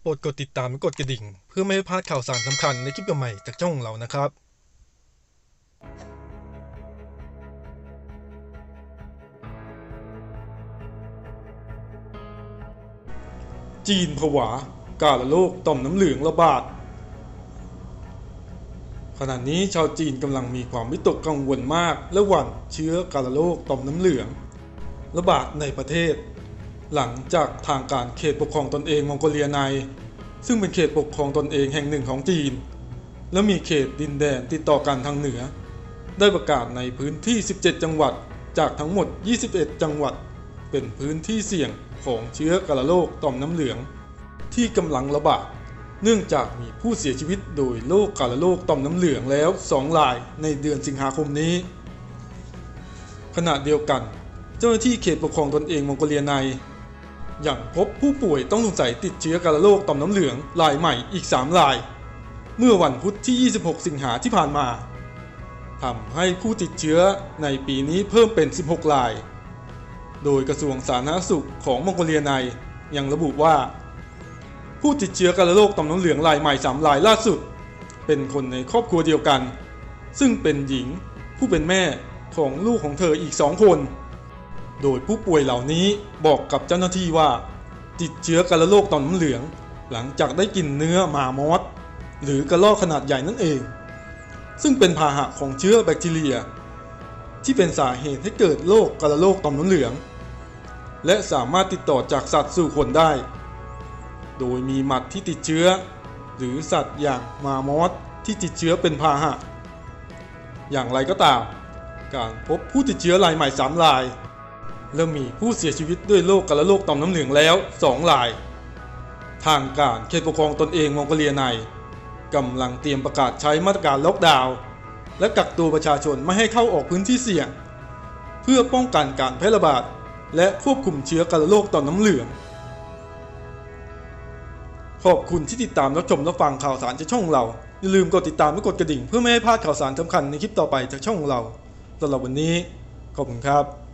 โปรดกดติดตามและกดกระดิ่ง เพื่อไม่ให้พลาดข่าวสารสำคัญในคลิปใหม่จากช่องเรานะครับจีนผวา กาลโรคต่อมน้ำเหลืองระบาด ขณะนี้ชาวจีนกำลังมีความวิตกกังวลมาก และหวั่นเชื้อกาลโรคต่อมน้ำเหลือง ระบาดในประเทศ หลังจากทางการเขตปกครองตนเองมองโกเลียใน ซึ่งเป็นเขตปกครองตนเองแห่งหนึ่งของจีน และมีเขตดินแดนติดต่อกันทางเหนือ ได้ประกาศในพื้นที่ 17 จังหวัดจากทั้งหมด 21 จังหวัด เป็นพื้นที่เสี่ยงของเชื้อกาฬโรคต่อมน้ำเหลือง ที่กำลังระบาดเนื่องจากมีผู้เสียชีวิตโดยโรคกาฬโรคต่อมน้ำเหลืองแล้ว 2 รายในเดือนสิงหาคมนี้ ขณะเดียวกัน เจ้าหน้าที่เขตปกครองตนเองมองโกเลียใน ยังพบผู้ป่วยต้องสงสัยติดเชื้อกาฬโรคต่อมน้ำเหลืองรายใหม่อีก 3 ราย เมื่อวันพุธที่ 26 สิงหาที่ผ่านมาทำให้ผู้ติดเชื้อในปีนี้เพิ่มเป็น 16 ราย โดยกระทรวงสาธารณสุขของมองโกเลียในยังระบุว่า ผู้ติดเชื้อกาฬโรคต่อมน้ำเหลืองรายใหม่ 3 รายล่าสุด เป็นคนในครอบครัวเดียวกัน ซึ่งเป็นหญิงผู้เป็นแม่ของลูกของเธออีก2คน โดยผู้ป่วยเหล่านี้บอกกับเจ้าหน้าที่ว่า ติดเชื้อกาฬโรคต่อมน้ำเหลือง หลังจากได้กินเนื้อหมามอสหรือกระรอกขนาดใหญ่นั่นเอง ซึ่งเป็นพาหะของเชื้อแบคทีเรีย ที่เป็นสาเหตุให้เกิดโรคกาฬโรคต่อมน้ำเหลือง และสามารถติดต่อจากสัตว์สู่คนได้ โดยมีหมัดที่ติดเชื้อ หรือสัตว์อย่างมามอสที่ติดเชื้อเป็นพาหะ อย่างไรก็ตาม การพบผู้ติดเชื้อรายใหม่3ราย และมีผู้เสียชีวิตด้วยโรคกาฬโรคต่อมน้ำเหลืองแล้ว 2 ราย ทางการเขตปกครองตนเองมองโกเลียในกำลังเตรียมประกาศใช้มาตรการล็อกดาวน์และกักตัวประชาชนไม่ให้เข้าออกพื้นที่เสี่ยง เพื่อป้องกันการแพร่ระบาด และควบคุมเชื้อกาฬโรคต่อมน้ำเหลือง ขอบคุณที่ติดตามรับชมรับฟังข่าวสารจากช่องเราอย่าลืมกดติดตามและกดกระดิ่งเพื่อไม่ให้พลาดข่าวสารสำคัญในคลิปต่อไปจากช่องเราสำหรับวันนี้ขอบคุณครับ